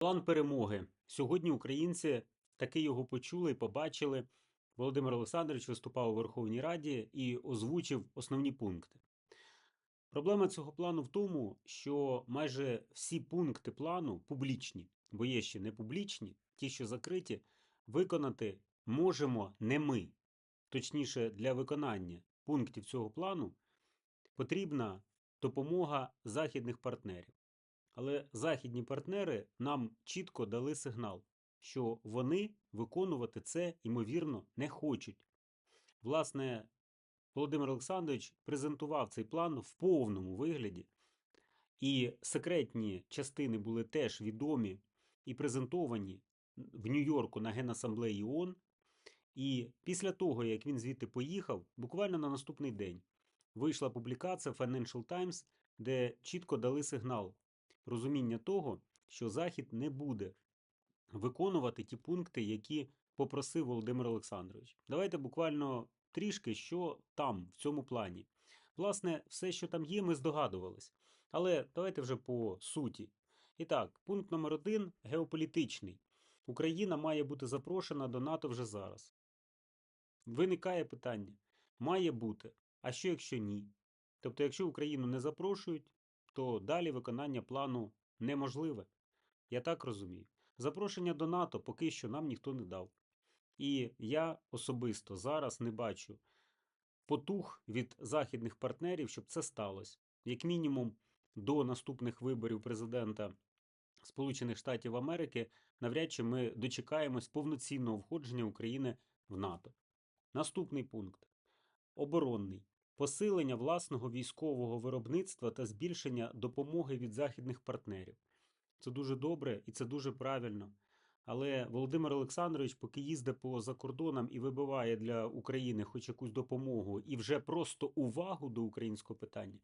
План перемоги. Сьогодні українці таки його почули і побачили. Володимир Олександрович виступав у Верховній Раді і озвучив основні пункти. Проблема цього плану в тому, що майже всі пункти плану публічні, бо є ще не публічні, ті, що закриті, виконати можемо не ми. Точніше, для виконання пунктів цього плану потрібна допомога західних партнерів. Але західні партнери нам чітко дали сигнал, що вони виконувати це, ймовірно, не хочуть. Власне, Володимир Олександрович презентував цей план в повному вигляді, і секретні частини були теж відомі і презентовані в Нью-Йорку на Генасамблеї ООН. І після того, як він звідти поїхав, буквально на наступний день вийшла публікація Financial Times, де чітко дали сигнал розуміння того, що Захід не буде виконувати ті пункти, які попросив Володимир Олександрович. Давайте буквально трішки, що там, в цьому плані. Власне, все, що там є, ми здогадувались. Але давайте вже по суті. І так, пункт номер один геополітичний. Україна має бути запрошена до НАТО вже зараз. Виникає питання: має бути. А що якщо ні? Тобто, якщо Україну не запрошують, то далі виконання плану неможливе. Я так розумію. Запрошення до НАТО поки що нам ніхто не дав. І я особисто зараз не бачу потух від західних партнерів, щоб це сталося. Як мінімум, до наступних виборів президента Сполучених Штатів Америки навряд чи ми дочекаємось повноцінного входження України в НАТО. Наступний пункт оборонний. Посилення власного військового виробництва та збільшення допомоги від західних партнерів. Це дуже добре і це дуже правильно. Але Володимир Олександрович, поки їздить по закордонам і вибиває для України хоч якусь допомогу і вже просто увагу до українського питання,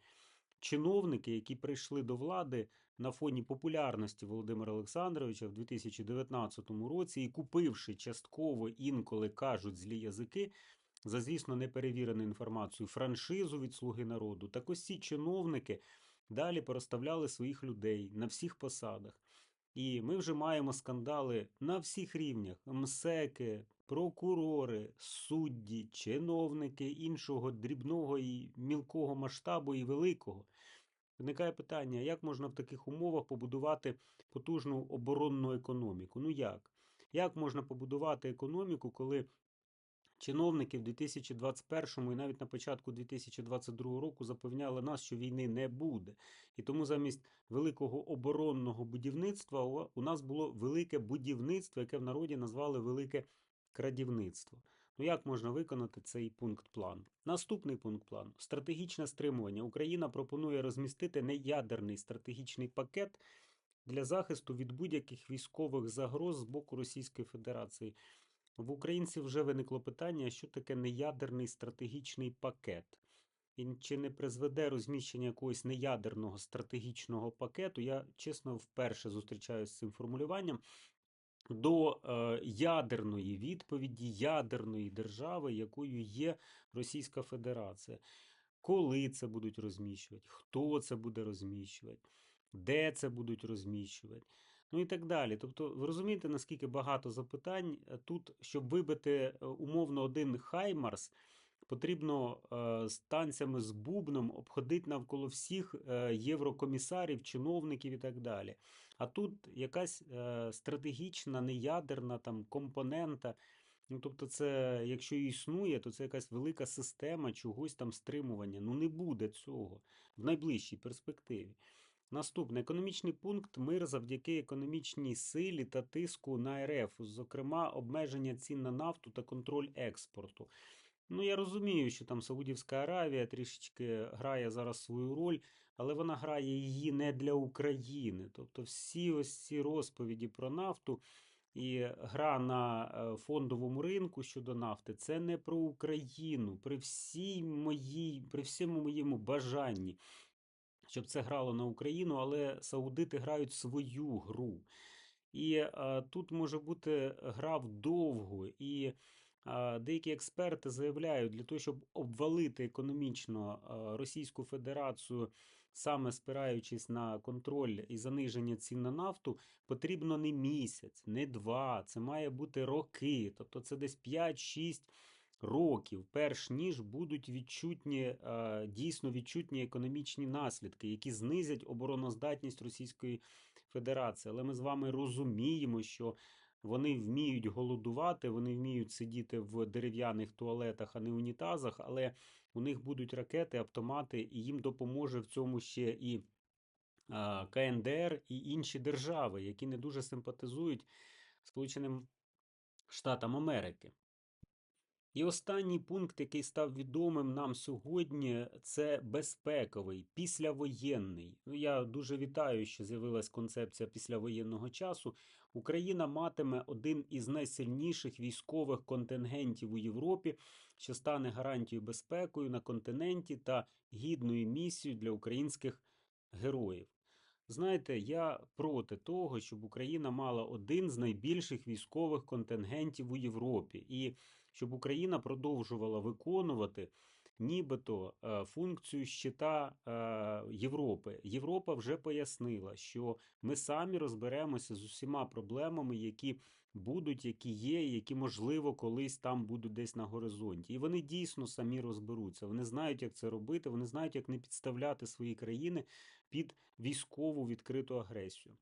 чиновники, які прийшли до влади на фоні популярності Володимира Олександровича в 2019 році і купивши частково інколи кажуть злі язики, за звісно неперевірену інформацію франшизу від Слуги народу, так ось ці чиновники далі порозставляли своїх людей на всіх посадах. І ми вже маємо скандали на всіх рівнях: МСЕКи, прокурори, судді, чиновники іншого дрібного і мілкого масштабу і великого. Виникає питання, як можна в таких умовах побудувати потужну оборонну економіку? Ну як? Як можна побудувати економіку, коли чиновники в 2021 і навіть на початку 2022 року запевняли нас, що війни не буде. І тому замість великого оборонного будівництва у- нас було велике будівництво, яке в народі назвали велике крадівництво. Ну як можна виконати цей пункт плану? Наступний пункт плану стратегічне стримування. Україна пропонує розмістити неядерний стратегічний пакет для захисту від будь-яких військових загроз з боку Російської Федерації. В українців вже виникло питання, що таке неядерний стратегічний пакет. І чи не призведе розміщення якогось неядерного стратегічного пакету? Я чесно вперше зустрічаюся з цим формулюванням до е, ядерної відповіді ядерної держави, якою є Російська Федерація. Коли це будуть розміщувати, хто це буде розміщувати, де це будуть розміщувати, ну і так далі. Тобто, ви розумієте, наскільки багато запитань е, тут, щоб вибити е, умовно один Хаймарс, потрібно е, з танцями з бубном обходити навколо всіх єврокомісарів, чиновників і так далі. А тут якась стратегічна, неядерна там компонента. Ну, тобто, це, якщо існує, то це якась велика система чогось там стримування. Ну не буде цього в найближчій перспективі. Наступний економічний пункт мир завдяки економічній силі та тиску на РФ, зокрема, обмеження цін на нафту та контроль експорту. Ну, я розумію, що там Саудівська Аравія трішечки грає зараз свою роль, але вона грає її не для України. Тобто, всі ось ці розповіді про нафту і гра на е, фондовому ринку щодо нафти це не про Україну. При всій моїй, при всьому моєму бажанні, щоб це грало на Україну, але саудити грають свою гру. І е, тут може бути гра вдовго, і е, деякі експерти заявляють, для того, щоб обвалити економічно е, Російську Федерацію саме спираючись на контроль і заниження цін на нафту, потрібно не місяць, не два, це має бути роки. Тобто це десь 5-6 років, перш ніж будуть відчутні, е, дійсно відчутні економічні наслідки, які знизять обороноздатність Російської Федерації. Але ми з вами розуміємо, що вони вміють голодувати, вони вміють сидіти в дерев'яних туалетах, а не унітазах, але у них будуть ракети, автомати, і їм допоможе в цьому ще і КНДР, і інші держави, які не дуже симпатизують Сполученим Штатам Америки. І останній пункт, який став відомим нам сьогодні, це безпековий, післявоєнний. Ну, я дуже вітаю, що з'явилась концепція післявоєнного часу. Україна матиме один із найсильніших військових контингентів у Європі, що стане гарантією безпекою на континенті та гідною місією для українських героїв. Знаєте, я проти того, щоб Україна мала один з найбільших військових контингентів у Європі, і щоб Україна продовжувала виконувати нібито е, функцію щита е, Європи. Європа вже пояснила, що ми самі розберемося з усіма проблемами, які будуть, які є, які, можливо, колись там будуть десь на горизонті. І вони дійсно самі розберуться. Вони знають, як це робити, вони знають, як не підставляти свої країни під військову відкриту агресію.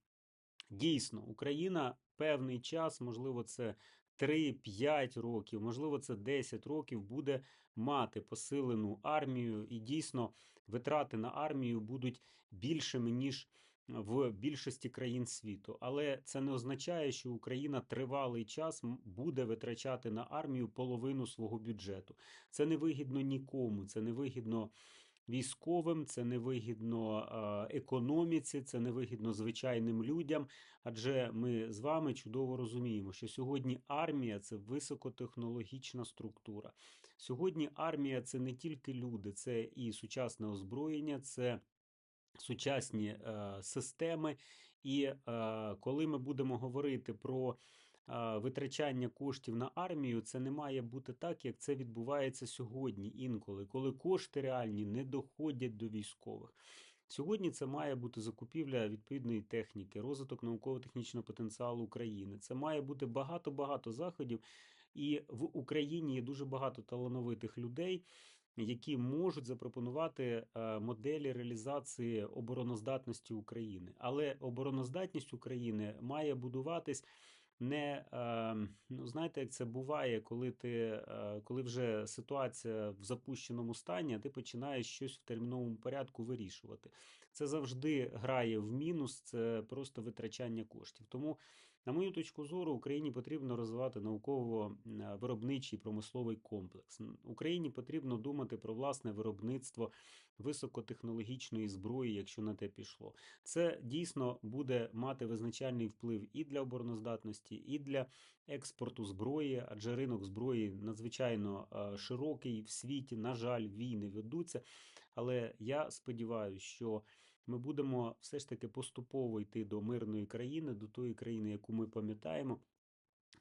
Дійсно, Україна певний час, можливо, це 3-5 років, можливо, це 10 років буде мати посилену армію, і дійсно витрати на армію будуть більшими, ніж в більшості країн світу. Але це не означає, що Україна тривалий час буде витрачати на армію половину свого бюджету. Це не вигідно нікому, це не вигідно військовим, це невигідно економіці, це невигідно звичайним людям. Адже ми з вами чудово розуміємо, що сьогодні армія це високотехнологічна структура. Сьогодні армія це не тільки люди, це і сучасне озброєння, це сучасні е, системи. І е, коли ми будемо говорити про витрачання коштів на армію, це не має бути так, як це відбувається сьогодні інколи, коли кошти реальні не доходять до військових. Сьогодні це має бути закупівля відповідної техніки, розвиток науково-технічного потенціалу України. Це має бути багато-багато заходів. І в Україні є дуже багато талановитих людей, які можуть запропонувати е, моделі реалізації обороноздатності України. Але обороноздатність України має будуватись не ем, ну знаєте, як це буває, коли ти е, коли вже ситуація в запущеному стані, а ти починаєш щось в терміновому порядку вирішувати. Це завжди грає в мінус, це просто витрачання коштів. Тому, на мою точку зору, Україні потрібно розвивати науково-виробничий промисловий комплекс. Україні потрібно думати про власне виробництво високотехнологічної зброї, якщо на те пішло. Це дійсно буде мати визначальний вплив і для обороноздатності, і для експорту зброї, адже ринок зброї надзвичайно е, широкий в світі. На жаль, війни ведуться. Але я сподіваюся, що ми будемо все ж таки поступово йти до мирної країни, до тої країни, яку ми пам'ятаємо.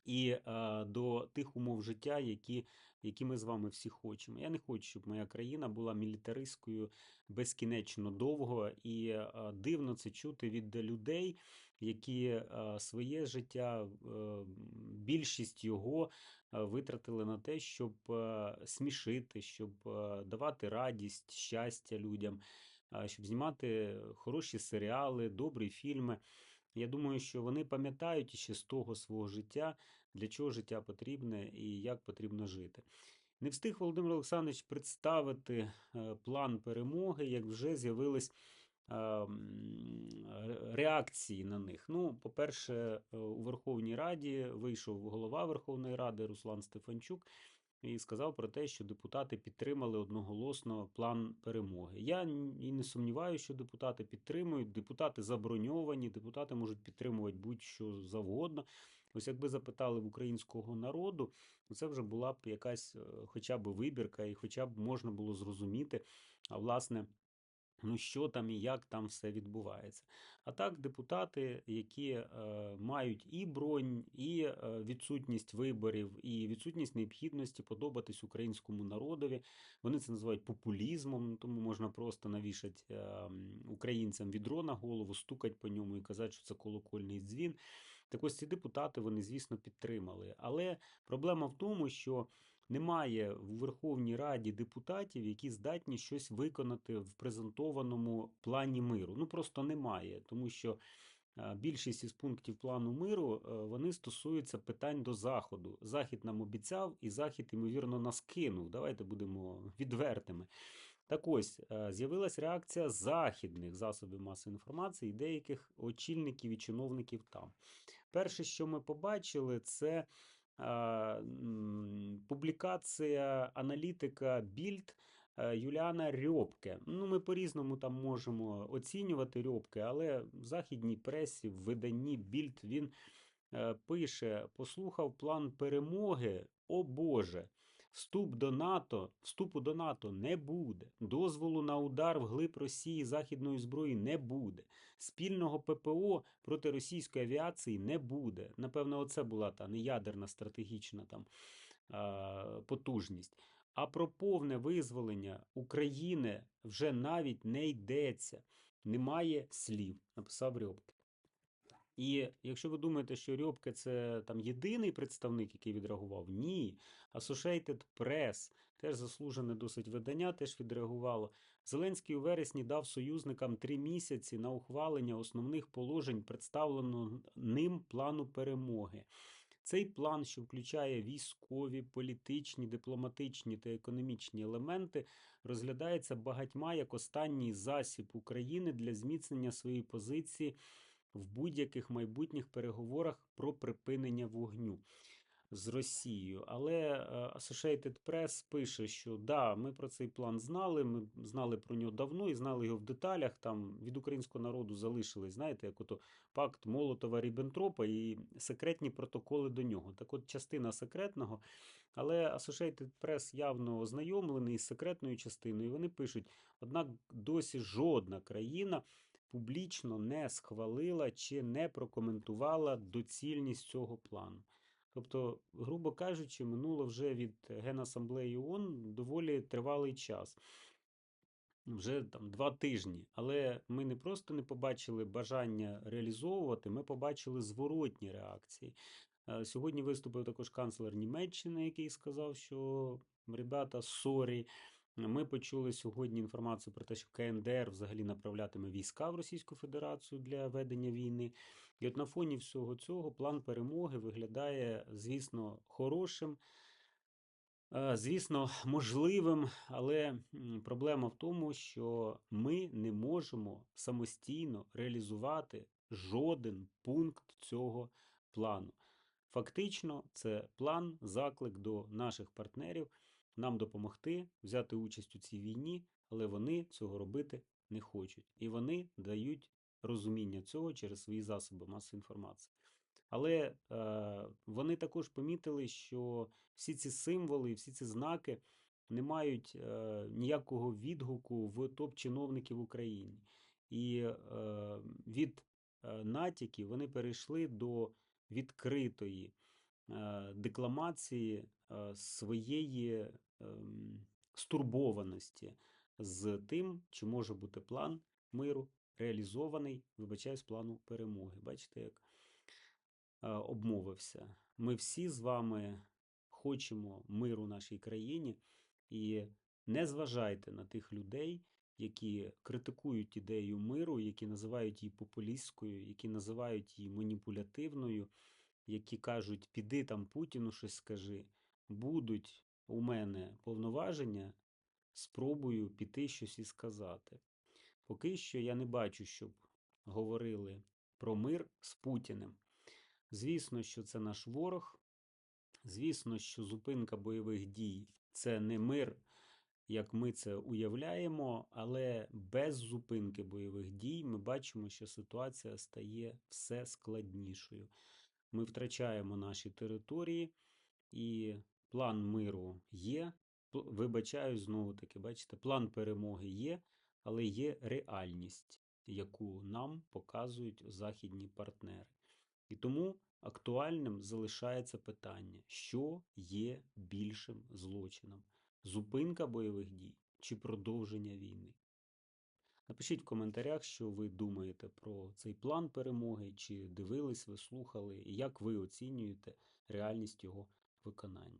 І а, до тих умов життя, які які ми з вами всі хочемо. Я не хочу, щоб моя країна була мілітаристською безкінечно довго і а, дивно це чути від людей, які а, своє життя, а, більшість його а, витратили на те, щоб а, смішити, щоб а, давати радість, щастя людям, щоб знімати хороші серіали, добрі фільми. Я думаю, що вони пам'ятають ще з того свого життя, для чого життя потрібне і як потрібно жити. Не встиг Володимир Олександрович представити е, план перемоги, як вже з'явились реакції на них. Ну, по-перше, е, у Верховній Раді вийшов голова Верховної Ради Руслан Стефанчук і сказав про те, що депутати підтримали одноголосно план перемоги. Я і не сумніваюся, що депутати підтримують. Депутати заброньовані, депутати можуть підтримувати будь-що завгодно. Ось якби запитали в українського народу, це вже була б якась, е, хоча б вибірка, і хоча б можна було зрозуміти, а власне. Ну, що там і як там все відбувається. А так, депутати, які е, мають і бронь, і е, відсутність виборів, і відсутність необхідності подобатись українському народові, вони це називають популізмом, тому можна просто навішати е, українцям відро на голову, стукати по ньому і казати, що це колокольний дзвін. Так ось ці депутати вони, звісно, підтримали. Але проблема в тому, що немає в Верховній Раді депутатів, які здатні щось виконати в презентованому плані миру. Ну просто немає, тому що е, більшість із пунктів плану миру е, вони стосуються питань до заходу. Захід нам обіцяв, і захід, ймовірно, нас кинув. Давайте будемо відвертими. Так ось е, з'явилась реакція західних засобів масової інформації і деяких очільників і чиновників там. Перше, що ми побачили, це публікація аналітика Більд е, Юліана Рьобке. Ну, ми по-різному там можемо оцінювати Рьобке, але в західній пресі, в виданні Більд він е, пише: послухав план перемоги, о Боже. Вступ до НАТО, вступу до НАТО не буде. Дозволу на удар в глиб Росії західної зброї не буде. Спільного ППО проти російської авіації не буде. Напевно, оце була та неядерна стратегічна там а, потужність. А про повне визволення України вже навіть не йдеться. Немає слів, написав Рьобке. І якщо ви думаєте, що Рьобке це там єдиний представник, який відреагував, ні. Associated Press, теж заслужене досить видання, теж відреагувало. Зеленський у вересні дав союзникам три місяці на ухвалення основних положень представленого ним плану перемоги. Цей план, що включає військові, політичні, дипломатичні та економічні елементи, розглядається багатьма як останній засіб України для зміцнення своєї позиції в будь-яких майбутніх переговорах про припинення вогню з Росією. Але е, Associated Press пише, що да, ми про цей план знали, ми знали про нього давно і знали його в деталях. Там від українського народу залишились, знаєте, як ото пакт Молотова Ріббентропа і секретні протоколи до нього. Так от частина секретного. Але Associated Press явно ознайомлений з секретною частиною. Вони пишуть: однак досі жодна країна публічно не схвалила чи не прокоментувала доцільність цього плану. Тобто, грубо кажучи, минуло вже від Генасамблеї ООН доволі тривалий час. Вже там два тижні. Але ми не просто не побачили бажання реалізовувати, ми побачили зворотні реакції. Е, Сьогодні виступив також канцлер Німеччини, який сказав, що ребята, сорі. Ми почули сьогодні інформацію про те, що КНДР взагалі направлятиме війська в Російську Федерацію для ведення війни. І от на фоні всього цього план перемоги виглядає, звісно, хорошим, е, звісно, можливим, але проблема в тому, що ми не можемо самостійно реалізувати жоден пункт цього плану. Фактично, це план, заклик до наших партнерів нам допомогти взяти участь у цій війні, але вони цього робити не хочуть. І вони дають розуміння цього через свої засоби масової інформації. Але е, вони також помітили, що всі ці символи, всі ці знаки не мають е, ніякого відгуку в топ-чиновників в Україні. І е, від е, натяків вони перейшли до відкритої е, декламації е, своєї стурбованості з тим, чи може бути план миру реалізований, вибачаюсь, плану перемоги. Бачите, як е, обмовився. Ми всі з вами хочемо миру нашій країні, і не зважайте на тих людей, які критикують ідею миру, які називають її популістською, які називають її маніпулятивною, які кажуть, піди там Путіну щось скажи, будуть у мене повноваження, спробую піти щось і сказати. Поки що я не бачу, щоб говорили про мир з Путіним. Звісно, що це наш ворог. Звісно, що зупинка бойових дій це не мир, як ми це уявляємо, але без зупинки бойових дій ми бачимо, що ситуація стає все складнішою. Ми втрачаємо наші території, і план миру є. Вибачаю, знову таки, бачите, план перемоги є, але є реальність, яку нам показують західні партнери. І тому актуальним залишається питання, що є більшим злочином: зупинка бойових дій чи продовження війни. Напишіть в коментарях, що ви думаєте про цей план перемоги, чи дивились ви, слухали, і як ви оцінюєте реальність його виконання.